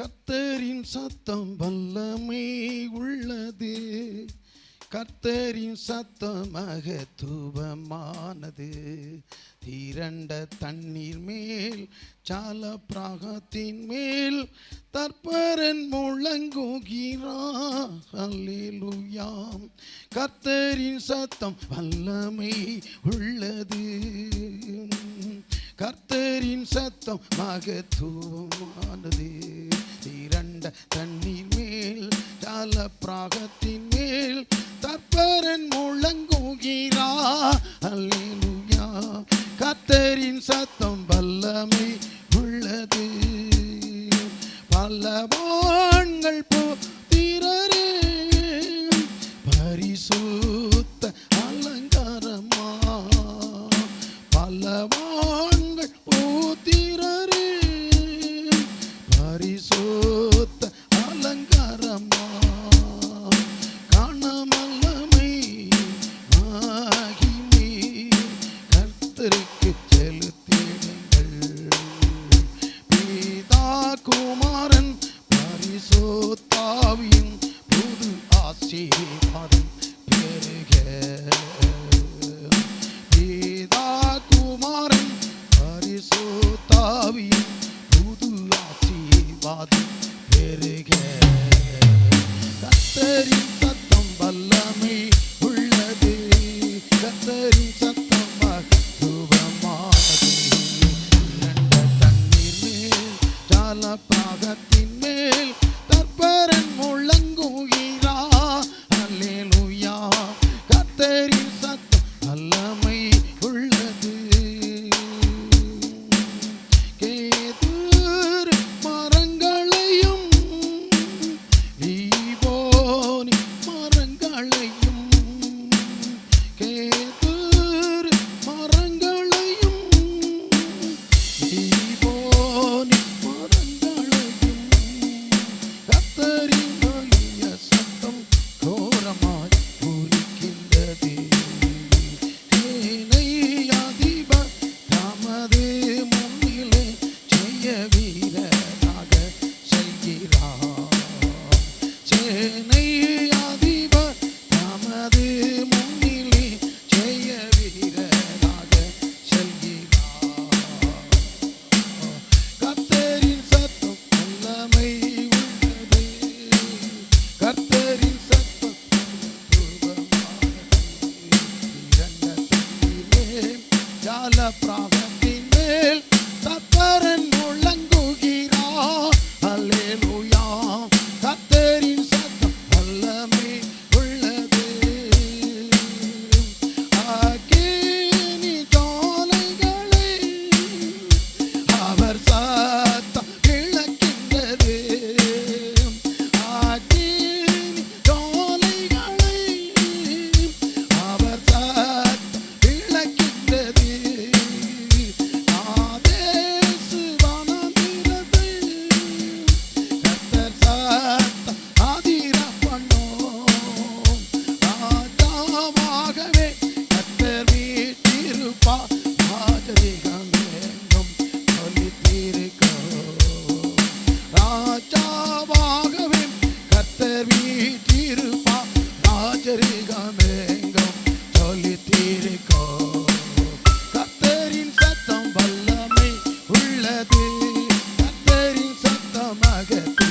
கர்த்தரின் சத்தம் வல்லமை உள்ளது. கர்த்தரின் சத்தம் மகத்துவமானது திரண்ட தண்ணீர் மேல் சால பிராகத்தின் மேல் தற்பரன் முழங்குகிறாம் கர்த்தரின் சத்தம் வல்லமை உள்ளது. கர்த்தரின் சத்தம் மகத்துவமானது வைத்த தண்ணீர் மேல் தல பிராகத்தின் மேல் தற்பரன் முழங்குகிறா. அல்லேலுயா கத்தரின் சத்தம் வல்லமை உள்ளது. பல்லவான்கள் போ பரிசுத்த அலங்காரமா ছবি ভূতু আছি বাদ ফের ঘে எனது முன்னிலே ஜெய வீரனாக செல்கிறார். கத்தரின் சத்தம் வல்லமை உள்ளது. கத்தரின் சத்தம் ஜால பிராகத்தின் மேல் சத்தரன் முழங்குகிறார். அல்லேலூயா Yes.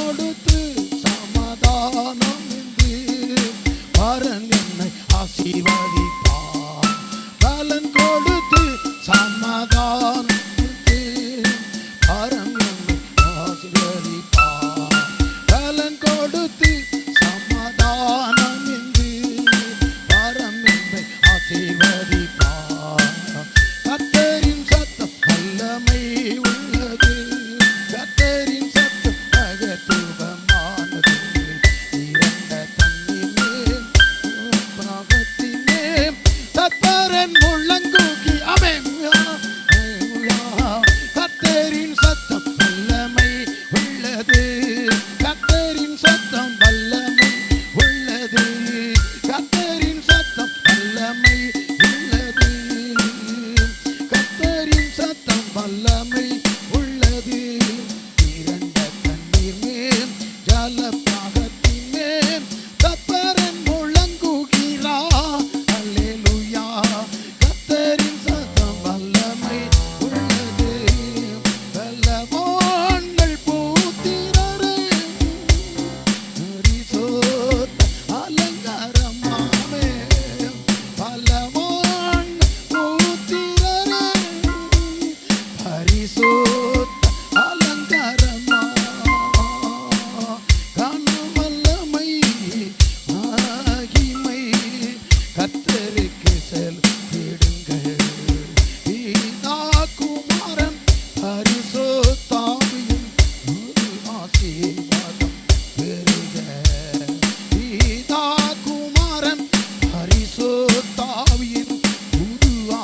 கொடுத்து சமாதானம் என்று பரன் என்னை ஆசீர்வாத உள்ளது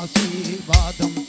西瓦东。